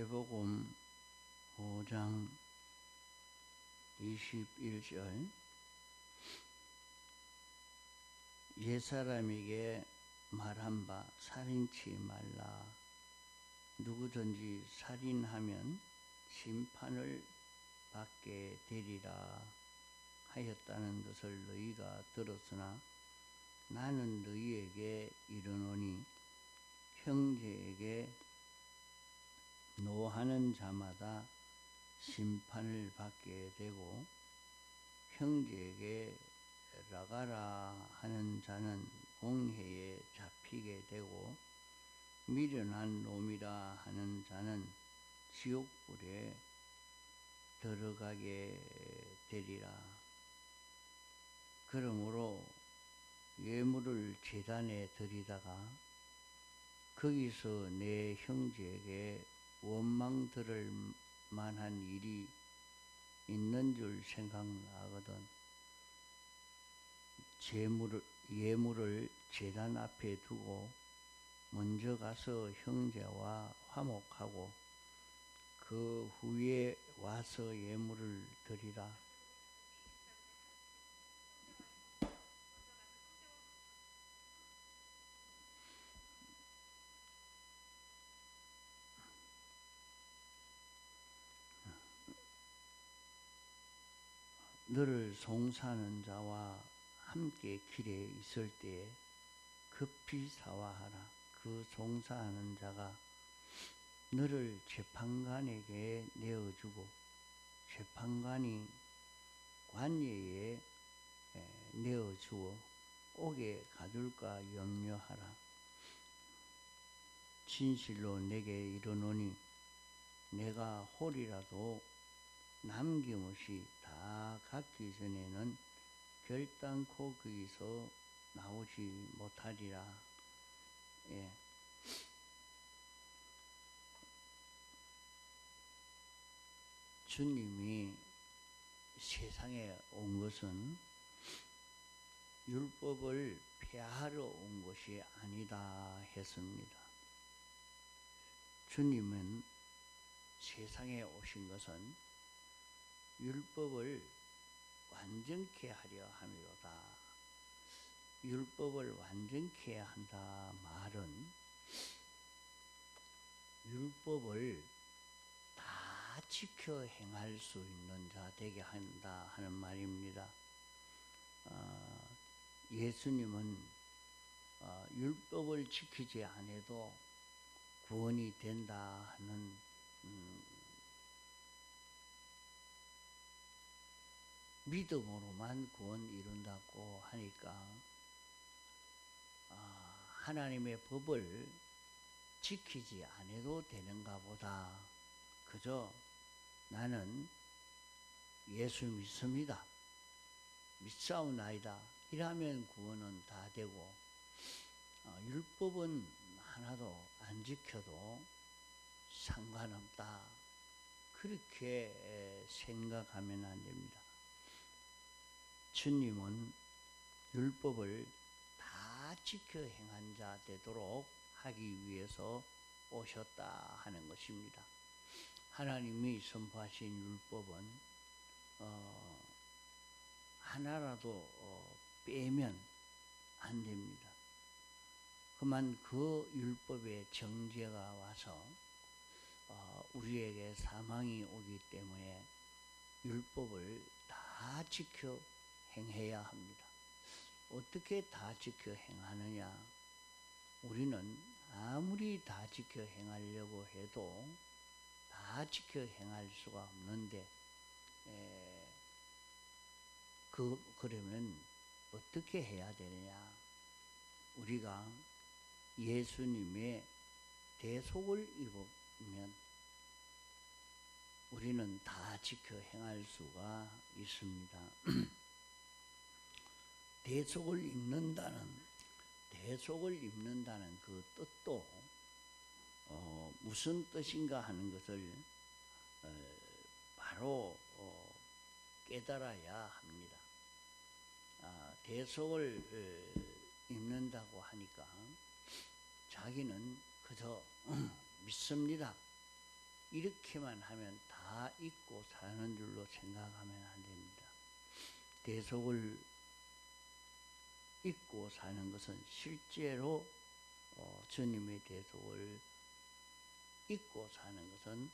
마태복음 5장 21절. 옛사람에게 말한 바 살인치 말라. 누구든지 살인하면 심판을 받게 되리라 하였다는 것을 너희가 들었으나 나는 너희에게 이르노니 형제에게 노하는 자마다 심판을 받게 되고 형제에게 라가라 하는 자는 공회에 잡히게 되고 미련한 놈이라 하는 자는 지옥불에 들어가게 되리라. 그러므로 예물을 재단에 드리다가 거기서 내 형제에게 원망 들을 만한 일이 있는 줄 생각나거든. 재물을, 예물을 재단 앞에 두고 먼저 가서 형제와 화목하고 그 후에 와서 예물을 드리라. 너를 송사하는 자와 함께 길에 있을 때에 급히 사와하라. 그 송사하는 자가 너를 재판관에게 내어주고 재판관이 관예에 내어주어 옥에 가둘까 염려하라. 진실로 내게 이르노니 내가 홀이라도 남김없이 다 갖기 전에는 결단코 거기서 나오지 못하리라. 예. 주님이 세상에 온 것은 율법을 폐하러 온 것이 아니다 했습니다. 주님은 세상에 오신 것은 율법을 완전케 하려 함이로다. 율법을 완전케 한다 말은 율법을 다 지켜 행할 수 있는 자 되게 한다 하는 말입니다. 어, 예수님은 어, 율법을 지키지 않아도 구원이 된다 하는 음, 믿음으로만 구원 이룬다고 하니까 아, 하나님의 법을 지키지 않아도 되는가 보다. 그저 나는 예수 믿습니다. 믿사옵나이다. 이라면 구원은 다 되고 어, 율법은 하나도 안 지켜도 상관없다. 그렇게 생각하면 안 됩니다. 주님은 율법을 다 지켜 행한 자 되도록 하기 위해서 오셨다 하는 것입니다. 하나님이 선포하신 율법은 어, 하나라도 어, 빼면 안 됩니다. 그만 그 율법의 정죄가 와서 어, 우리에게 사망이 오기 때문에 율법을 다 지켜 행해야 합니다. 어떻게 다 지켜 행하느냐? 우리는 아무리 다 지켜 행하려고 해도 다 지켜 행할 수가 없는데, 에, 그, 그러면 어떻게 해야 되느냐? 우리가 예수님의 대속을 입으면 우리는 다 지켜 행할 수가 있습니다. 대속을 입는다는 대속을 입는다는 그 뜻도 어, 무슨 뜻인가 하는 것을 어, 바로 어, 깨달아야 합니다. 아, 대속을 어, 입는다고 하니까 자기는 그저 믿습니다. 이렇게만 하면 다 잊고 사는 줄로 생각하면 안 됩니다. 대속을 잊고 사는 것은 실제로 어, 주님의 대속을 잊고 사는 것은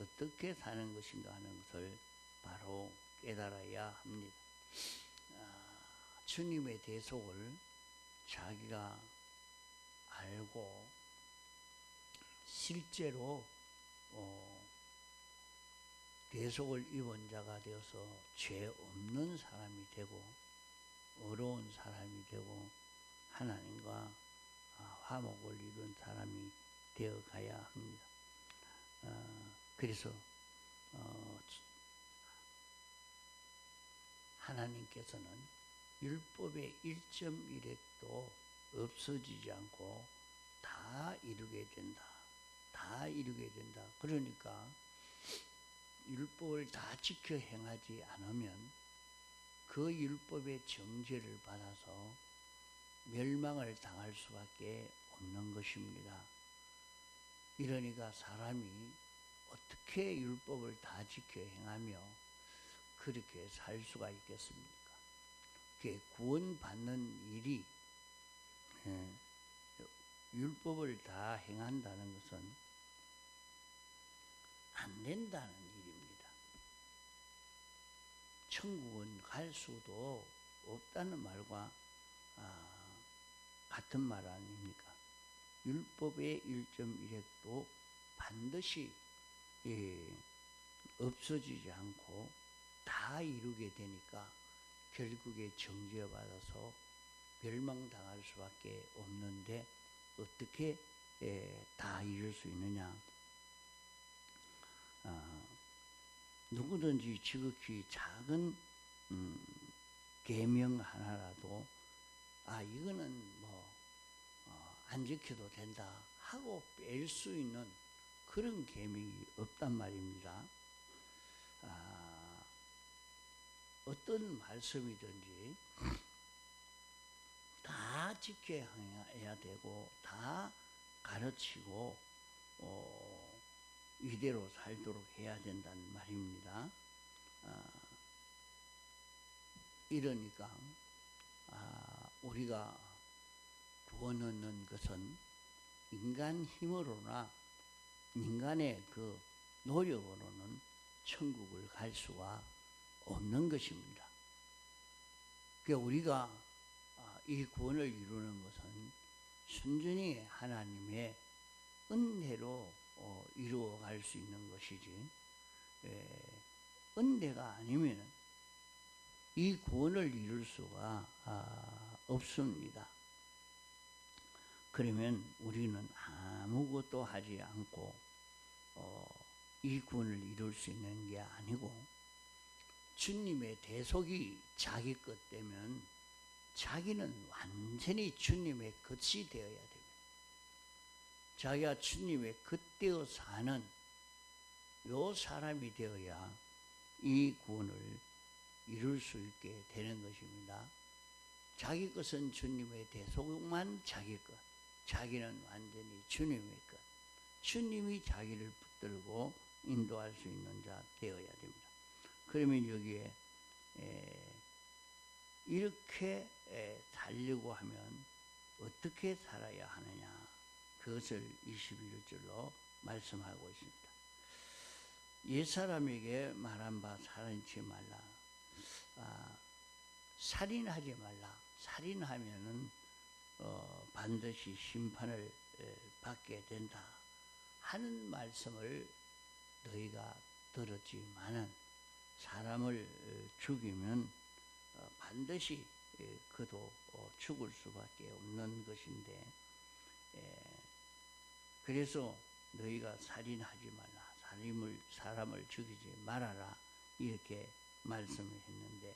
어떻게 사는 것인가 하는 것을 바로 깨달아야 합니다. 아, 주님의 대속을 자기가 알고 실제로 어, 대속을 입은 자가 되어서 죄 없는 사람이 되고 어려운 사람이 되고 하나님과 아, 화목을 이룬 사람이 되어 가야 합니다. 어, 그래서 어, 하나님께서는 율법의 1.1획도 없어지지 않고 다 이루게 된다. 다 이루게 된다. 그러니까 율법을 다 지켜 행하지 않으면 그 율법의 정죄를 받아서 멸망을 당할 수밖에 없는 것입니다. 이러니까 사람이 어떻게 율법을 다 지켜 행하며 그렇게 살 수가 있겠습니까? 그게 구원받는 일이 예, 율법을 다 행한다는 것은 안 된다는. 천국은 갈 수도 없다는 말과 아, 같은 말 아닙니까? 율법의 1.1획도 반드시 예, 없어지지 않고 다 이루게 되니까 결국에 정죄받아서 멸망당할 수밖에 없는데 어떻게 예, 다 이룰 수 있느냐? 아, 누구든지 지극히 작은 음, 계명 하나라도 아 이거는 뭐안 지켜도 된다 하고 뺄 수 있는 그런 계명이 없단 말입니다. 아, 어떤 말씀이든지 다 지켜야 되고 다 가르치고 어, 이대로 살도록 해야 된다는 말입니다. 아, 이러니까 아, 우리가 구원 얻는 것은 인간 힘으로나 인간의 그 노력으로는 천국을 갈 수가 없는 것입니다. 그 우리가 아, 이 구원을 이루는 것은 순전히 하나님의 은혜로 어, 이루어갈 수 있는 것이지 예, 은혜가 아니면 이 구원을 이룰 수가 아, 없습니다. 그러면 우리는 아무것도 하지 않고 어, 이 구원을 이룰 수 있는 게 아니고 주님의 대속이 자기 것 되면 자기는 완전히 주님의 것이 되어야 됩니다. 자기가 주님의 겉되어 사는 요 사람이 되어야 이 구원을 이룰 수 있게 되는 것입니다. 자기 것은 주님의 대속만 자기 것, 자기는 완전히 주님의 것. 주님이 자기를 붙들고 인도할 수 있는 자 되어야 됩니다. 그러면 여기에 에, 이렇게 에, 살려고 하면 어떻게 살아야 하느냐 그것을 21절로 말씀하고 있습니다. 옛사람에게 말한 바 살인치 말라. 아, 살인하지 말라. 살인하면은 어, 반드시 심판을 에, 받게 된다 하는 말씀을 너희가 들었지만은 사람을 어, 죽이면 어, 반드시 에, 그도 어, 죽을 수밖에 없는 것인데 에, 그래서 너희가 살인하지 말라. 사람을, 사람을 죽이지 말아라. 이렇게 말씀을 했는데,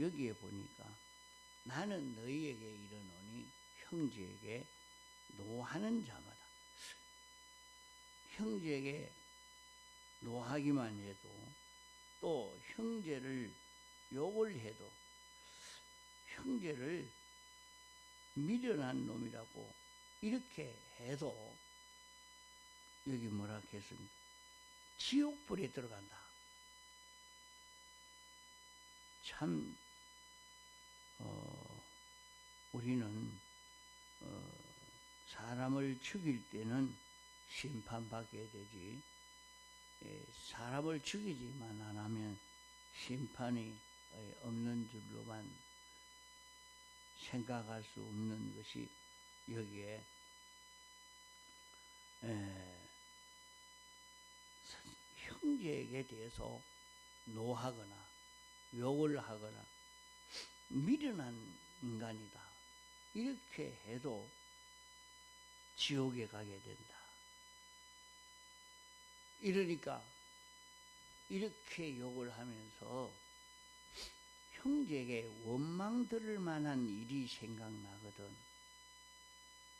여기에 보니까 나는 너희에게 이르노니 형제에게 노하는 자마다. 형제에게 노하기만 해도 또 형제를 욕을 해도 형제를 미련한 놈이라고 이렇게 해도 여기 뭐라 했습니까? 지옥불에 들어간다. 참, 어, 우리는 어, 사람을 죽일 때는 심판받게 되지. 예, 사람을 죽이지만 안 하면 심판이 예, 없는 줄로만 생각할 수 없는 것이 여기에 에, 형제에게 대해서 노하거나 욕을 하거나 미련한 인간이다. 이렇게 해도 지옥에 가게 된다. 이러니까 이렇게 욕을 하면서 형제에게 원망 들을 만한 일이 생각나거든.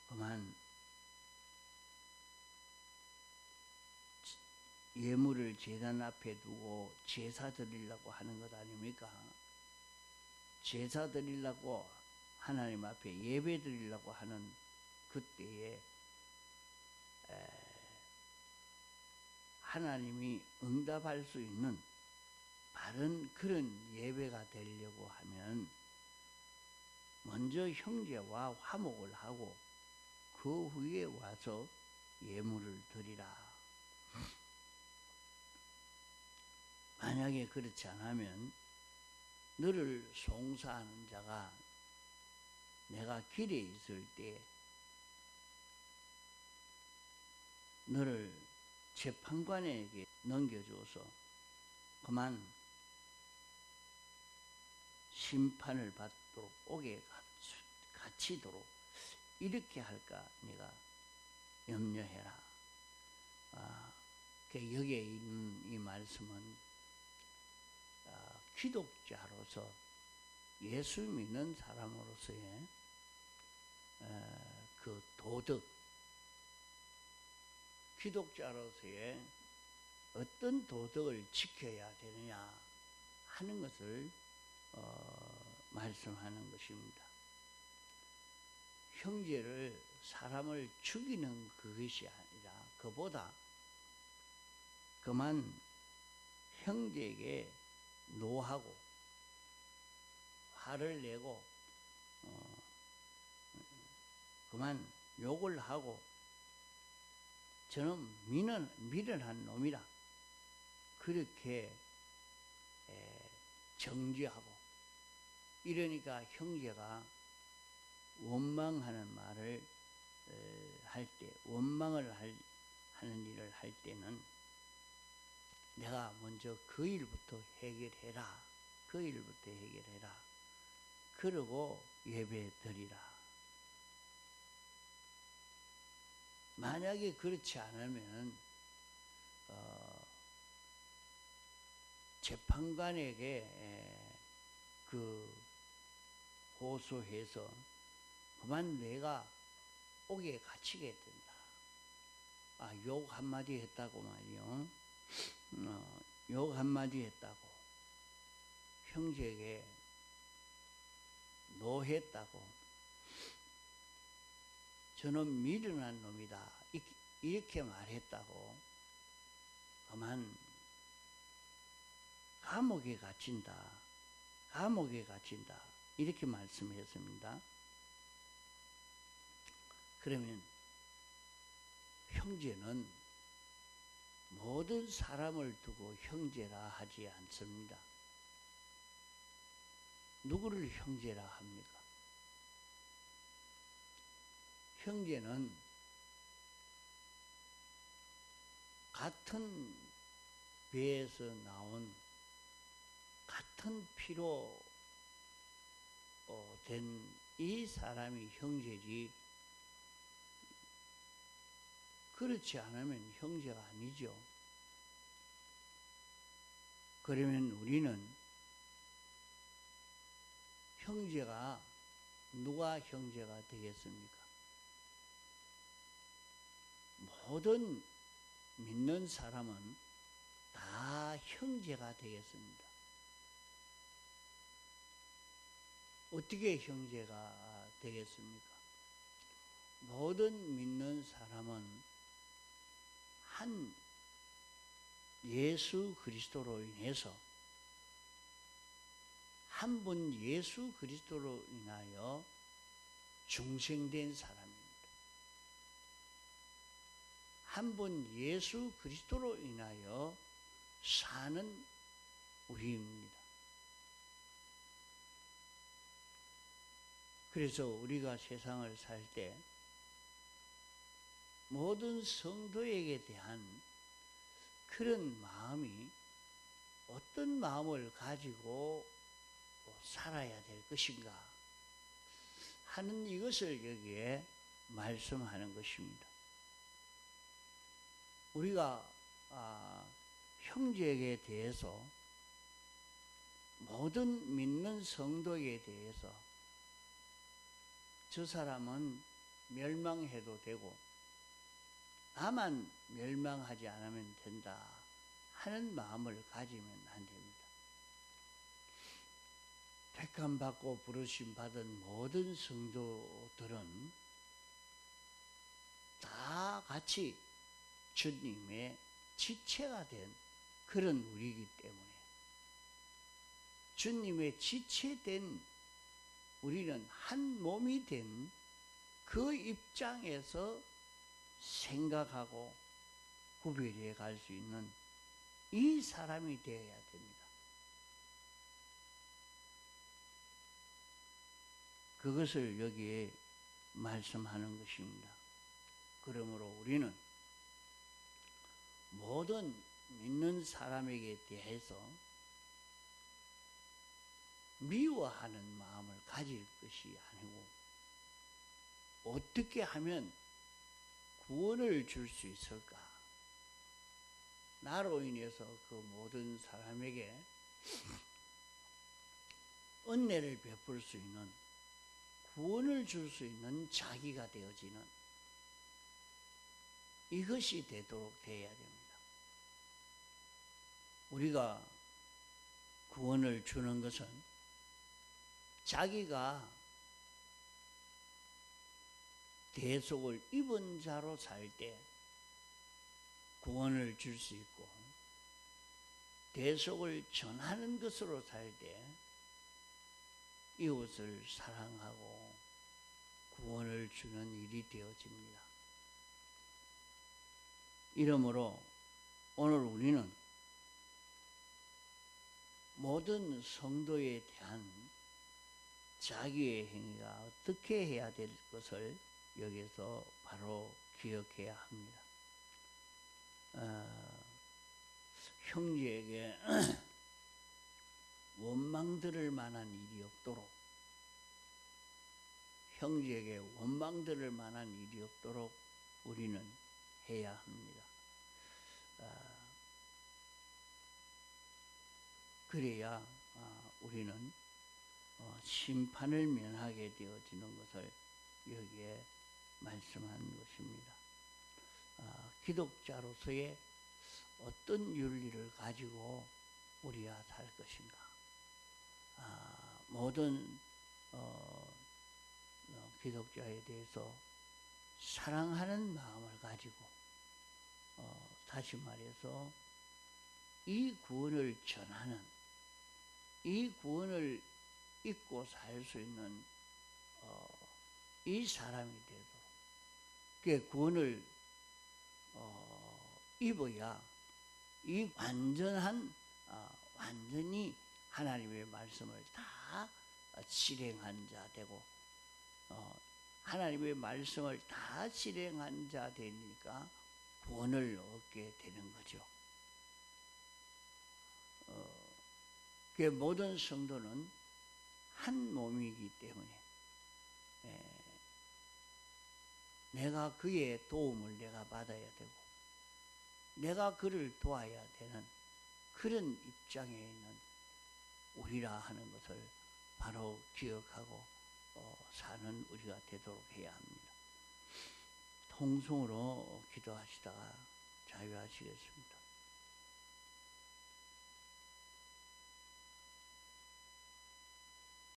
그만 예물을 제단 앞에 두고 제사 드리려고 하는 것 아닙니까? 제사 드리려고 하나님 앞에 예배 드리려고 하는 그때에 하나님이 응답할 수 있는 바른 그런 예배가 되려고 하면 먼저 형제와 화목을 하고 그 후에 와서 예물을 드리라. 만약에 그렇지 않으면 너를 송사하는 자가 내가 길에 있을 때 너를 재판관에게 넘겨줘서 그만 심판을 받도록 옥에 갇히도록 이렇게 할까 네가 염려해라. 아, 그 여기에 있는 이 말씀은 아, 기독자로서 예수 믿는 사람으로서의 아, 그 도덕 기독자로서의 어떤 도덕을 지켜야 되느냐 하는 것을 어, 말씀하는 것입니다. 형제를 사람을 죽이는 그것이 아니라 그보다 그만 형제에게 노하고 화를 내고 어, 그만 욕을 하고 저는 미련, 미련한 놈이라 그렇게 정지하고 이러니까 형제가 원망하는 말을 할 때, 원망을 할, 하는 일을 할 때는 내가 먼저 그 일부터 해결해라. 그 일부터 해결해라. 그러고 예배 드리라. 만약에 그렇지 않으면 어, 재판관에게 그 호소해서 그만 내가 옥에 갇히게 된다. 아, 욕 한마디 했다고 말이요. 어, 욕 한마디 했다고. 형제에게 노했다고. 저는 미련한 놈이다. 이렇게 말했다고. 그만 감옥에 갇힌다. 감옥에 갇힌다. 이렇게 말씀했습니다. 그러면 형제는 모든 사람을 두고 형제라 하지 않습니다. 누구를 형제라 합니까? 형제는 같은 배에서 나온 같은 피로 어, 된이 사람이 형제지 그렇지 않으면 형제가 아니죠. 그러면 우리는 형제가 누가 형제가 되겠습니까? 모든 믿는 사람은 다 형제가 되겠습니다. 어떻게 형제가 되겠습니까? 모든 믿는 사람은 한 예수 그리스도로 인해서 한 분 예수 그리스도로 인하여 중생된 사람입니다. 한 분 예수 그리스도로 인하여 사는 우리입니다. 그래서 우리가 세상을 살 때 모든 성도에게 대한 그런 마음이 어떤 마음을 가지고 살아야 될 것인가 하는 이것을 여기에 말씀하는 것입니다. 우리가 아, 형제에게 대해서 모든 믿는 성도에 대해서 저 사람은 멸망해도 되고 나만 멸망하지 않으면 된다 하는 마음을 가지면 안 됩니다. 택함 받고 부르심 받은 모든 성도들은 다 같이 주님의 지체가 된 그런 우리이기 때문에 주님의 지체된 우리는 한 몸이 된 그 입장에서 생각하고 구별해 갈 수 있는 이 사람이 되어야 됩니다. 그것을 여기에 말씀하는 것입니다. 그러므로 우리는 모든 믿는 사람에게 대해서 미워하는 마음을 가질 것이 아니고 어떻게 하면 구원을 줄 수 있을까? 나로 인해서 그 모든 사람에게 은혜를 베풀 수 있는 구원을 줄 수 있는 자기가 되어지는 이것이 되도록 되어야 됩니다. 우리가 구원을 주는 것은 자기가 대속을 입은 자로 살 때 구원을 줄 수 있고 대속을 전하는 것으로 살 때 이웃을 사랑하고 구원을 주는 일이 되어집니다. 이러므로 오늘 우리는 모든 성도에 대한 자기의 행위가 어떻게 해야 될 것을 여기서 바로 기억해야 합니다. 어, 형제에게 원망 들을 만한 일이 없도록 형제에게 원망 들을 만한 일이 없도록 우리는 해야 합니다. 어, 그래야 어, 우리는 어, 심판을 면하게 되어지는 것을 여기에 말씀한 것입니다. 아, 기독자로서의 어떤 윤리를 가지고 우리가 살 것인가? 아, 모든 어, 어, 기독자에 대해서 사랑하는 마음을 가지고 어, 다시 말해서 이 구원을 전하는 이 구원을 잊고 살 수 있는 어, 이 사람이 되도록 그 구원을 어, 입어야 이 완전한 어, 완전히 하나님의 말씀을 다 실행한 자 되고 어, 하나님의 말씀을 다 실행한 자 되니까 구원을 얻게 되는 거죠. 어, 그 모든 성도는 한 몸이기 때문에 에, 내가 그의 도움을 내가 받아야 되고 내가 그를 도와야 되는 그런 입장에 있는 우리라 하는 것을 바로 기억하고 어, 사는 우리가 되도록 해야 합니다. 통성으로 기도하시다가 자유하시겠습니다.